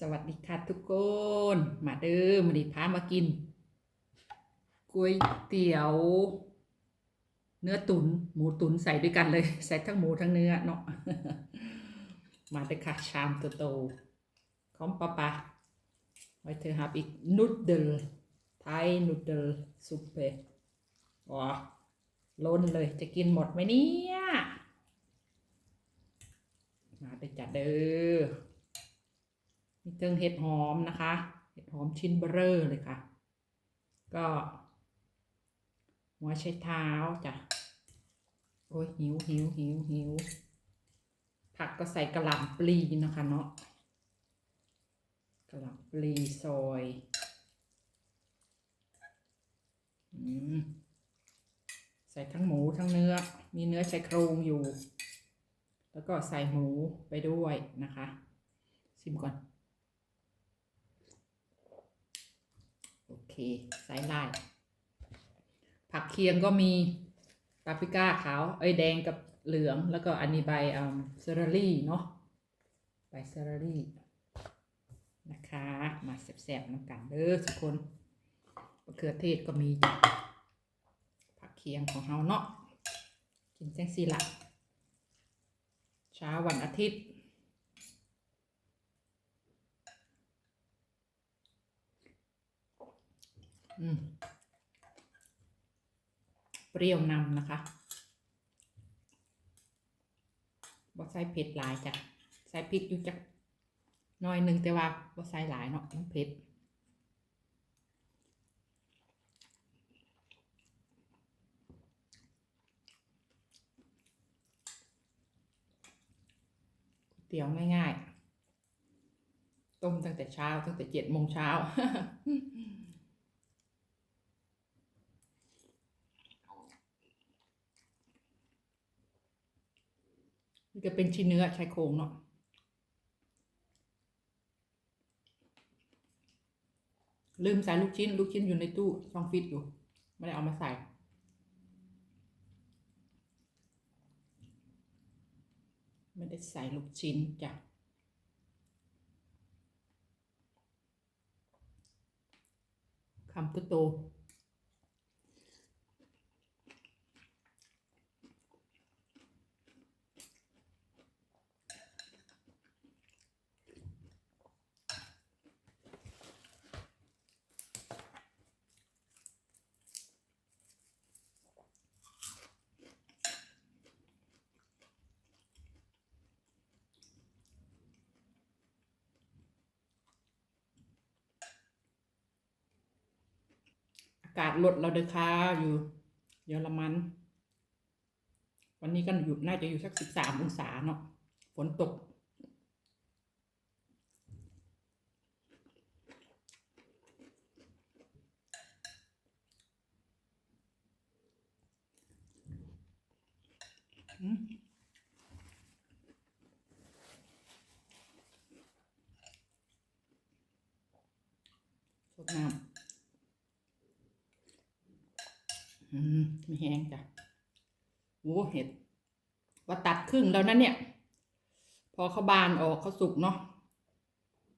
สวัสดีค่ะทุกคน มาเด้อมาดิพามากินก๋วยเตี๋ยว เนื้อตุนหมูตุนใส่ด้วยกันเลย ใส่ทั้งหมูทั้งเนื้อเนาะมาเด้อค่ะชามโตๆของป้าปาไว้เธอหับอีกนูดเดิลไทยนูดเดิลซุปเปอร์อ๋อล้นเลยจะกินหมดไหมเนี่ย มาเด้อจัดเด้อ มีเติงเห็ดหอมนะคะ เห็ดหอมชิ้นเบอร์เรอเลยค่ะ ก็ หัวไชเท้าจ้ะ โอ้ยหิวหิวหิวหิว ผักก็ใส่กระหล่ำปลีนะคะเนาะ กระหล่ำปลีซอยอใส่ทั้งหมูทั้งเนื้อ มีเนื้อชายโครงอยู่ แล้วก็ใส่หมูไปด้วยนะคะ ชิมก่อน โอ เคใส่ลายผักเคียงก็มีปาปริก้าขาว เอ้ยแดงกับเหลือง แล้วก็อันนี้ใบอ่าเซอร์รี่เนาะใบเซอร์รี่นะคะ มาแซ่บๆน้ำกันเด้อทุกคนมะเขือเทศก็มีจ้ะผักเคียงของเฮาเนาะกินแจ้งสีละเช้าวันอาทิตย์ อืม เปรี้ยวนำนะคะบ่ใส่เผ็ดหลายจ้ะใส่พริกอยู่จักน้อยหนึ่งแต่ว่าบ่ใส่หลายเนาะมันเผ็ดเตี๋ยวง่ายๆ ต้มตั้งแต่เช้าตั้งแต่เจ็ดโมงเช้า มันจะเป็นชิ้นเนื้อชายโครงเนาะลืมใส่ลูกชิ้น ลูกชิ้นอยู่ในตู้ซองฟิตอยู่ ไม่ได้เอามาใส่ ไม่ได้ใส่ลูกชิ้นจ้ะคำโตๆอ กาศลดเราเด้อค่ะอยู่ เยอรมัน วันนี้ก็อยู่น่าจะอยู่สักสิบสามองศาเนาะฝนตก อืมสดน้ำ อืมไม่แห้งจ้ะโอ้เห็ด ว่าตัดครึ่งแล้วนะเนี่ย พอเขาบานออกเขาสุกเนาะ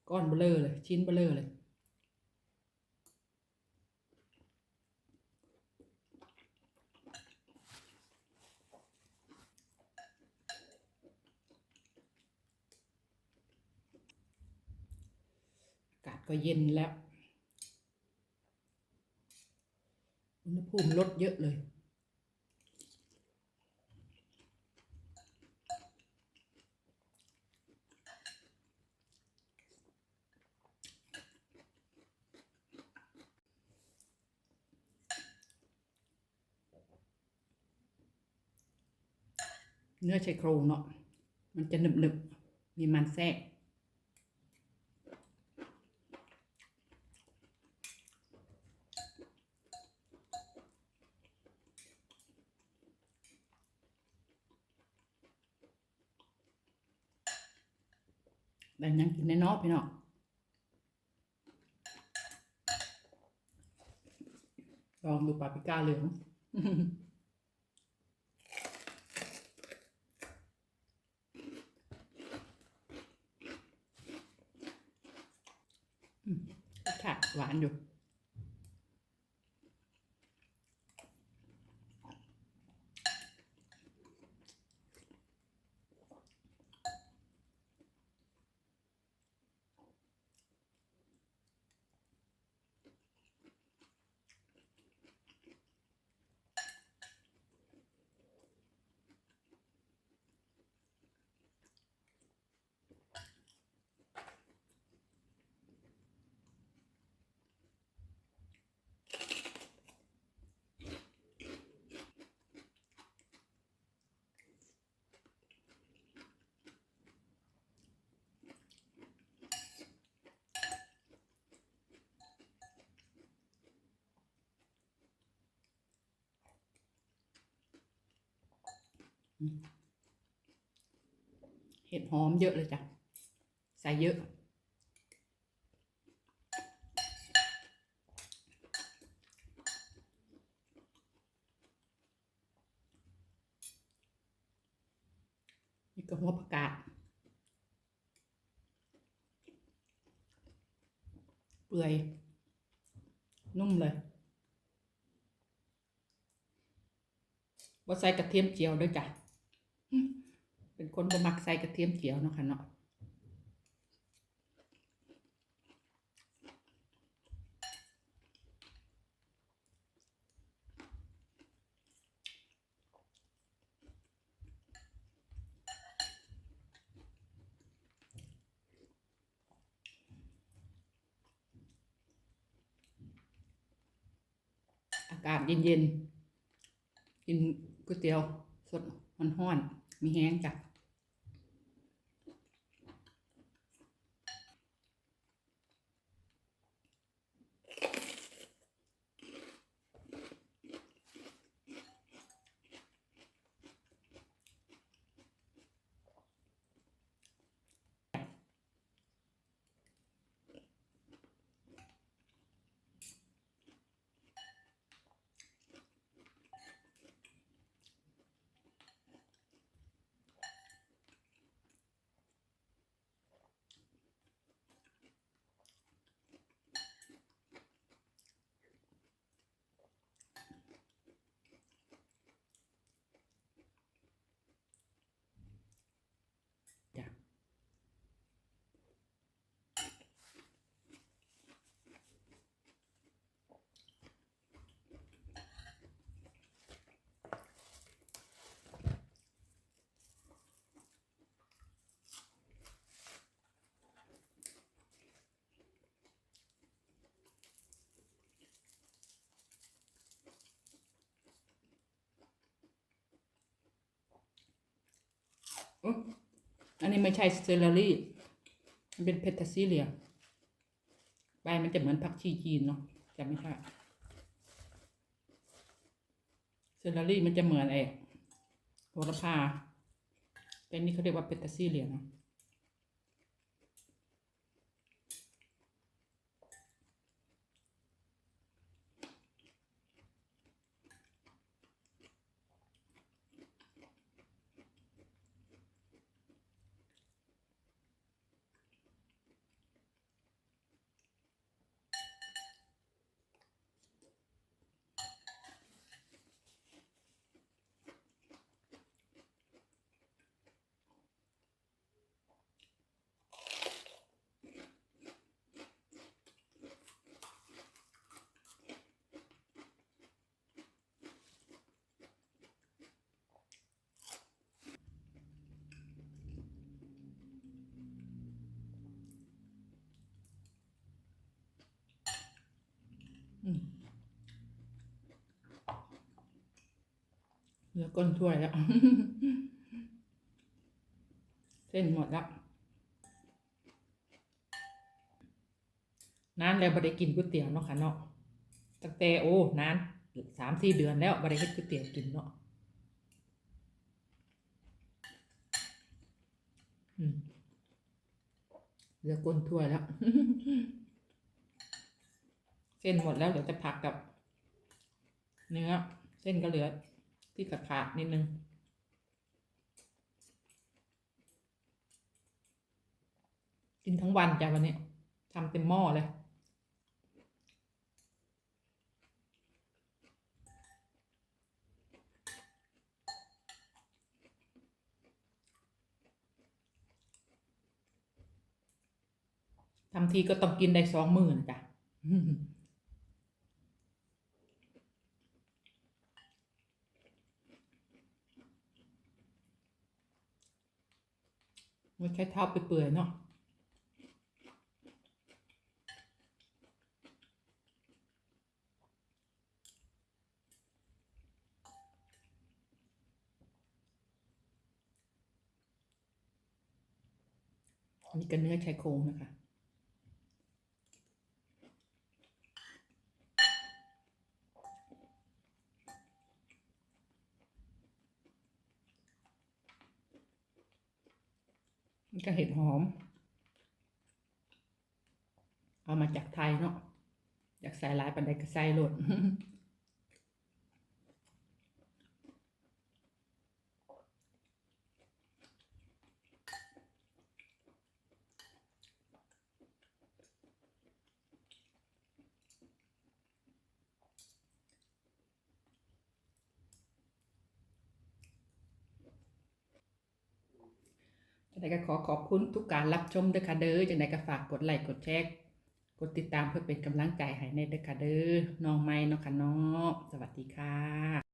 ก้อนเบลอเลย ชิ้นเบลอเลยอากาศก็เย็นแล้ว อุณหภูมิลดเยอะเลย เนื้อชายโครงเนาะมันจะหนึบหนึบๆมีมันแทรก แต่ยังกินได้นอพี่น้องลองดูปาปิก้าเหลืองอืมรสชาติหวานอยู่ เห็ดหอมเยอะเลยจ้ะ ใส่เยอะ นี่ก็หัวผักกาดเปื่อย นุ่มเลยว่าใส่กระเทียมเจียวด้วยจ้ะ เป็นคนบ่มักใส่กระเทียมเจียวเนาะค่ะเนาะอากาศเย็นๆกินก๋วยเตี๋ยวสด ห้อนๆมีแห้งจ้ะ จ้ะ อันนี้ไม่ใช่เซลลารี่มันเป็นเพทาซิเลียใบมันจะเหมือนผักชีจีนเนาะจำไม่ใช่เซลลารี่มันจะเหมือนไอ้โหระพาแต่นี่เขาเรียกว่าเพทาซิเลียเนาะ เหลือก้นถ้วยแล้ว เส้นหมดแล้วนานแล้วบ่ได้กินก๋วยเตี๋ยวเนาะค่ะเนาะตั้งแต่โอ้นานสามสี่เดือนแล้วบ่ได้เฮ็ดก๋วยเตี๋ยวกินเนาะเหลือก้นถ้วยแล้ว เส้นหมดแล้วเหลือแต่ผักกับ เนื้อ เส้นก็เหลือ ที่ขาดขาดนิดนึง กินทั้งวันจ้ะวันนี้ททำเต็มหม้อเลยทำทีก็ต้องกินได้สองหมื่นจ้ะ มันใช้เท้าไปเปื่อยๆเนาะนี่ก็เนื้อชายโครงนะคะ นี่ก็เห็ดหอม เอามาจากไทยเนาะอยากใส่หลายปันไดก็ใส่หลด จังไดก็ขอขอบคุณทุกการรับชมด้วยค่ะเด้อจังไดก็ฝากกดไลค์กดแชร์กดติดตามเพื่อเป็นกำลังใจให้ในเด้อค่ะเด้อน้องไม้เนาะค่ะเนาะสวัสดีค่ะ